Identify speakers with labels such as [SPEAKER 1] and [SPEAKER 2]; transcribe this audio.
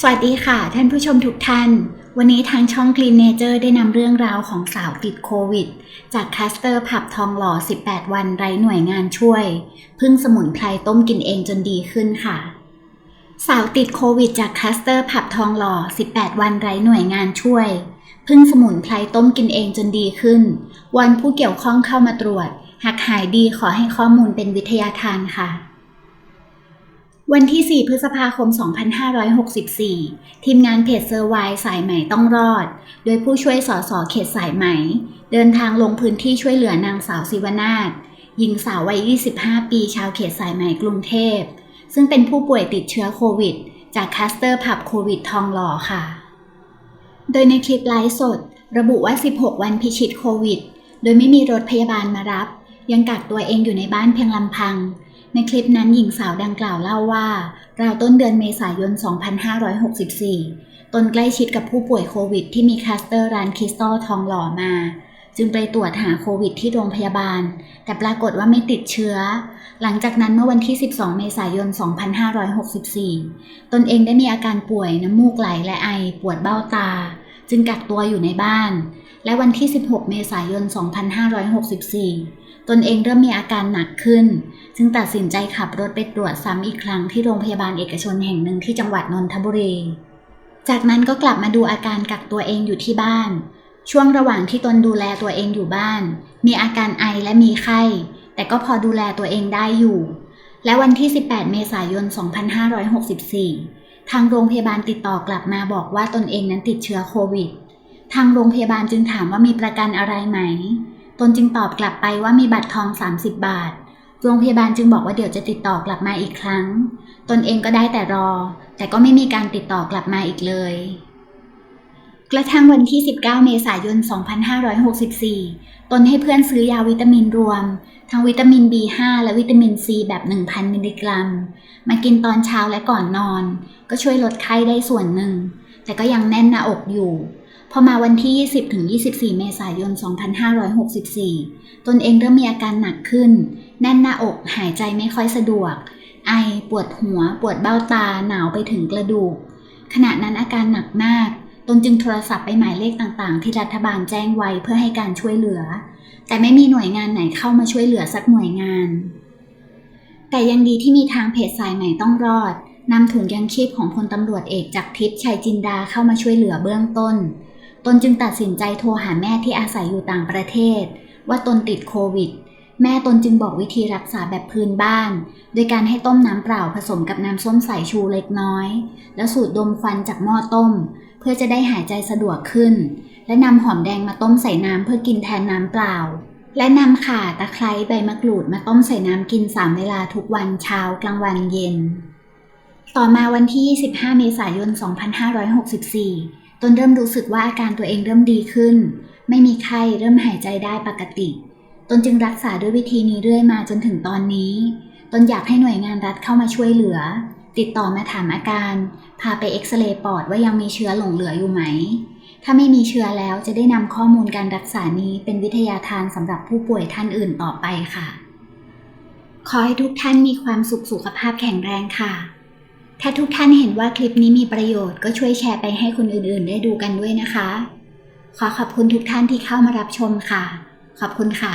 [SPEAKER 1] สวัสดีค่ะ ท่านผู้ชมทุกท่าน วันนี้ทางช่อง Clean Nature ได้นำเรื่องราวของสาวติดโควิด จากคลัสเตอร์ผับทองหล่อ 18 วันไร้หน่วยงานช่วย พึ่งสมุนไพรต้มกินเองจนดีขึ้นค่ะ สาวติดโควิด จากคลัสเตอร์ผับทองหล่อ 18 วันไร้หน่วยงานช่วย พึ่งสมุนไพรต้มกินเองจนดีขึ้น วันผู้เกี่ยวข้องเข้ามาตรวจ หากหายดีขอให้ข้อมูลเป็นวิทยาทานค่ะ วันที่ 4 พฤษภาคม 2564 ทีมงานเพจเซอร์ไวสายใหม่ต้องรอด โดยผู้ช่วยสอสอเขตสายไหมเดินทางลงพื้นที่ช่วยเหลือนางสาวศิวนาถหญิงสาววัย 25 ปีชาวเขตสายไหมกรุงเทพ ซึ่งเป็นผู้ป่วยติดเชื้อโควิด จากคัสเตอร์ผับโควิดทองหล่อค่ะ โดยในคลิปไลฟ์สด ระบุว่า 16 วันพิชิตโควิด โดยไม่มีรถพยาบาลมารับ ยังกักตัวเองอยู่ในบ้านเพียงลำพัง ในคลิปนั้นหญิงสาวดังกล่าวเล่าว่า ราวต้นเดือนเมษายน 2564 ตนใกล้ชิดกับผู้ป่วยโควิดที่มีคลัสเตอร์ร้านคริสตัลทองหล่อมา จึงไปตรวจหาโควิดที่โรงพยาบาล แต่ปรากฏว่าไม่ติดเชื้อ หลังจากนั้นเมื่อวันที่ 12 เมษายน 2564 ตนเองได้มีอาการป่วยน้ำมูกไหลและไอปวดเบ้าตา จึงกักตัวอยู่ในบ้าน และวันที่ 16 เมษายน 2564 ตนเองเริ่มมีอาการหนักขึ้น จึงตัดสินใจขับรถไปตรวจซ้ำอีกครั้งที่โรงพยาบาลเอกชนแห่งหนึ่งที่จังหวัดนนทบุรี จากนั้นก็กลับมาดูอาการกักตัวเองอยู่ที่บ้าน ช่วงระหว่างที่ตนดูแลตัวเองอยู่บ้าน มีอาการไอและมีไข้ แต่ก็พอดูแลตัวเองได้อยู่ และวันที่ 18 เมษายน 2564 ทางโรงพยาบาลติดต่อกลับมาบอกว่าตนเองนั้นติดเชื้อโควิด ทางโรงพยาบาลจึงถามว่ามีประกันอะไรไหม ตนจึงตอบกลับไปว่ามีบัตรทอง 30 บาท โรงพยาบาลจึงบอกว่าเดี๋ยวจะติดต่อกลับมาอีกครั้ง ตนเองก็ได้แต่รอ แต่ก็ไม่มีการติดต่อกลับมาอีกเลย กระทั่งวันที่ 19 เมษายน 2564 ตนให้เพื่อนซื้อยาวิตามินรวม ทั้งวิตามิน B5 และวิตามิน C แบบ 1,000 มิลลิกรัม มากินตอนเช้าและก่อนนอน ก็ช่วยลดไข้ได้ส่วนหนึ่ง แต่ก็ยังแน่นหน้าอกอยู่ พอมาวันที่ 20ถึง24 เมษายน 2564 ตนเองเริ่มมีอาการหนักขึ้น แน่นหน้าอกหายใจไม่ค่อยสะดวก ไอ ปวดหัว ปวดเบ้าตา หนาวไปถึงกระดูก ขณะนั้นอาการหนักมาก ตนจึงโทรศัพท์ไปหมายเลขต่างๆ ที่รัฐบาลแจ้งไว้เพื่อให้การช่วยเหลือ แต่ไม่มีหน่วยงานไหนเข้ามาช่วยเหลือสักหน่วยงาน แต่ยังดีที่มีทางเพจสายใหม่ต้องรอดนำถุงยังชีพของพลตำรวจเอกจากทิพย์ชัยจินดาเข้ามาช่วยเหลือเบื้องต้น ตนจึงตัดสินใจโทรหาแม่ที่อาศัยอยู่ต่างประเทศ ว่าตนติดโควิด แม่ตนจึงบอกวิธีรักษาแบบพื้นบ้าน โดยการให้ต้มน้ำเปล่าผสมกับน้ำส้มสายชูเล็กน้อย แล้วสูดดมควันจากหม้อต้ม พื่อจะได้หายใจสะดวกขึ้น และนำหอมแดงมาต้มใส่น้ำเพื่อกินแทนน้ำเปล่า และนำข่าตะไคร้ใบมะกรูดมาต้มใส่น้ำกิน3เวลาทุกวันเช้ากลางวันเย็น ต่อมาวันที่25เมษายน 2564 ตนเริ่มรู้สึกว่าอาการตัวเองเริ่มดีขึ้น ไม่มีไข้เริ่มหายใจได้ปกติ ตนจึงรักษาด้วยวิธีนี้เรื่อยมาจนถึงตอนนี้ ตนอยากให้หน่วยงานรัฐเข้ามาช่วยเหลือ ติดต่อมาถามอาการ พาไปเอ็กซเรย์ปอดว่ายังมีเชื้อหลงเหลืออยู่ไหม ถ้าไม่มีเชื้อแล้วจะได้นำข้อมูลการรักษานี้เป็นวิทยาทานสำหรับผู้ป่วยท่านอื่นต่อไปค่ะ ขอให้ทุกท่านมีความสุขสุขภาพแข็งแรงค่ะ ถ้าทุกท่านเห็นว่าคลิปนี้มีประโยชน์ก็ช่วยแชร์ไปให้คนอื่นๆ ได้ดูกันด้วยนะคะ ขอขอบคุณทุกท่านที่เข้ามารับชมค่ะ ขอบคุณค่ะ